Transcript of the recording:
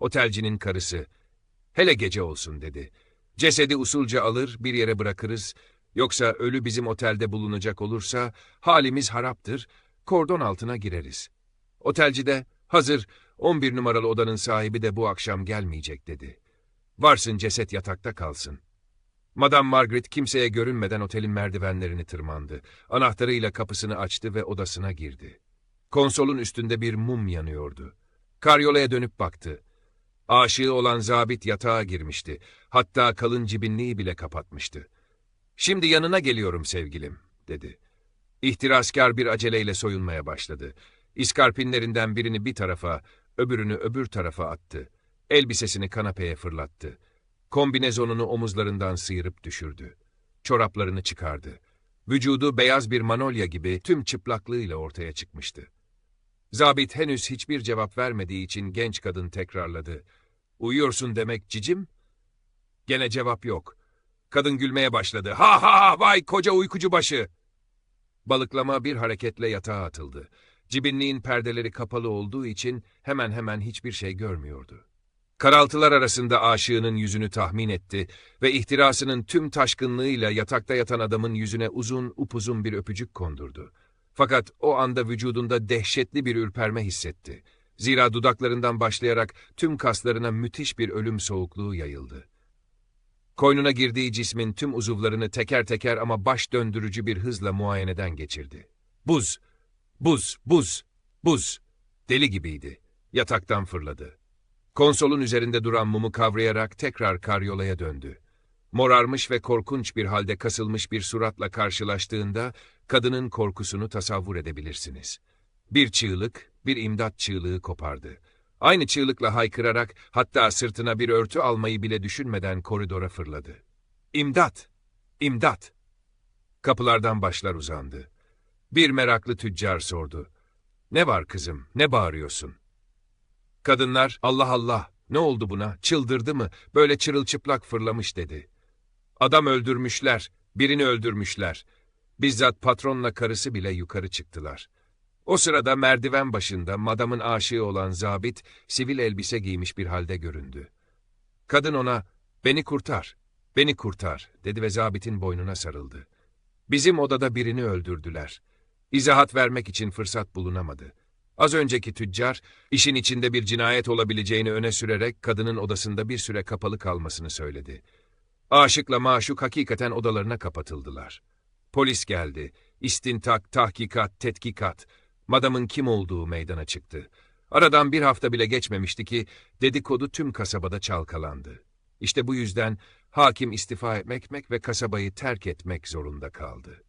Otelcinin karısı. Hele gece olsun dedi. Cesedi usulca alır bir yere bırakırız. Yoksa ölü bizim otelde bulunacak olursa halimiz haraptır. Kordon altına gireriz. Otelci de hazır 11 numaralı odanın sahibi de bu akşam gelmeyecek dedi. Varsın ceset yatakta kalsın. Madame Margaret kimseye görünmeden otelin merdivenlerini tırmandı. Anahtarıyla kapısını açtı ve odasına girdi. Konsolun üstünde bir mum yanıyordu. Karyolaya dönüp baktı. Aşığı olan zabit yatağa girmişti. Hatta kalın cibinliği bile kapatmıştı. Şimdi yanına geliyorum sevgilim, dedi. İhtiraskar bir aceleyle soyunmaya başladı. İskarpinlerinden birini bir tarafa, öbürünü öbür tarafa attı. Elbisesini kanapeye fırlattı. Kombinezonunu omuzlarından sıyırıp düşürdü. Çoraplarını çıkardı. Vücudu beyaz bir manolya gibi tüm çıplaklığıyla ortaya çıkmıştı. Zabit henüz hiçbir cevap vermediği için genç kadın tekrarladı. Uyuyorsun demek cicim? Gene cevap yok. Kadın gülmeye başladı. Ha ha ha vay koca uykucu başı. Balıklama bir hareketle yatağa atıldı. Cibinliğin perdeleri kapalı olduğu için hemen hemen hiçbir şey görmüyordu. Karaltılar arasında aşığının yüzünü tahmin etti ve ihtirasının tüm taşkınlığıyla yatakta yatan adamın yüzüne uzun upuzun bir öpücük kondurdu. Fakat o anda vücudunda dehşetli bir ürperme hissetti. Zira dudaklarından başlayarak tüm kaslarına müthiş bir ölüm soğukluğu yayıldı. Koynuna girdiği cismin tüm uzuvlarını teker teker ama baş döndürücü bir hızla muayeneden geçirdi. Buz, buz, buz, buz. Deli gibiydi. Yataktan fırladı. Konsolun üzerinde duran mumu kavrayarak tekrar karyolaya döndü. Morarmış ve korkunç bir halde kasılmış bir suratla karşılaştığında kadının korkusunu tasavvur edebilirsiniz. Bir çığlık, bir imdat çığlığı kopardı. Aynı çığlıkla haykırarak hatta sırtına bir örtü almayı bile düşünmeden koridora fırladı. İmdat! İmdat! Kapılardan başlar uzandı. Bir meraklı tüccar sordu. Ne var kızım, ne bağırıyorsun? Kadınlar, Allah Allah, ne oldu buna, çıldırdı mı, böyle çırılçıplak fırlamış dedi. Adam öldürmüşler, birini öldürmüşler. Bizzat patronla karısı bile yukarı çıktılar. O sırada merdiven başında madamın aşığı olan zabit, sivil elbise giymiş bir halde göründü. Kadın ona, beni kurtar, beni kurtar, dedi ve zabitin boynuna sarıldı. Bizim odada birini öldürdüler. İzahat vermek için fırsat bulunamadı. Az önceki tüccar, işin içinde bir cinayet olabileceğini öne sürerek kadının odasında bir süre kapalı kalmasını söyledi. Aşıkla maşuk hakikaten odalarına kapatıldılar. Polis geldi. İstintak, tahkikat, tetkikat. Madamın kim olduğu meydana çıktı. Aradan bir hafta bile geçmemişti ki dedikodu tüm kasabada çalkalandı. İşte bu yüzden hakim istifa etmek ve kasabayı terk etmek zorunda kaldı.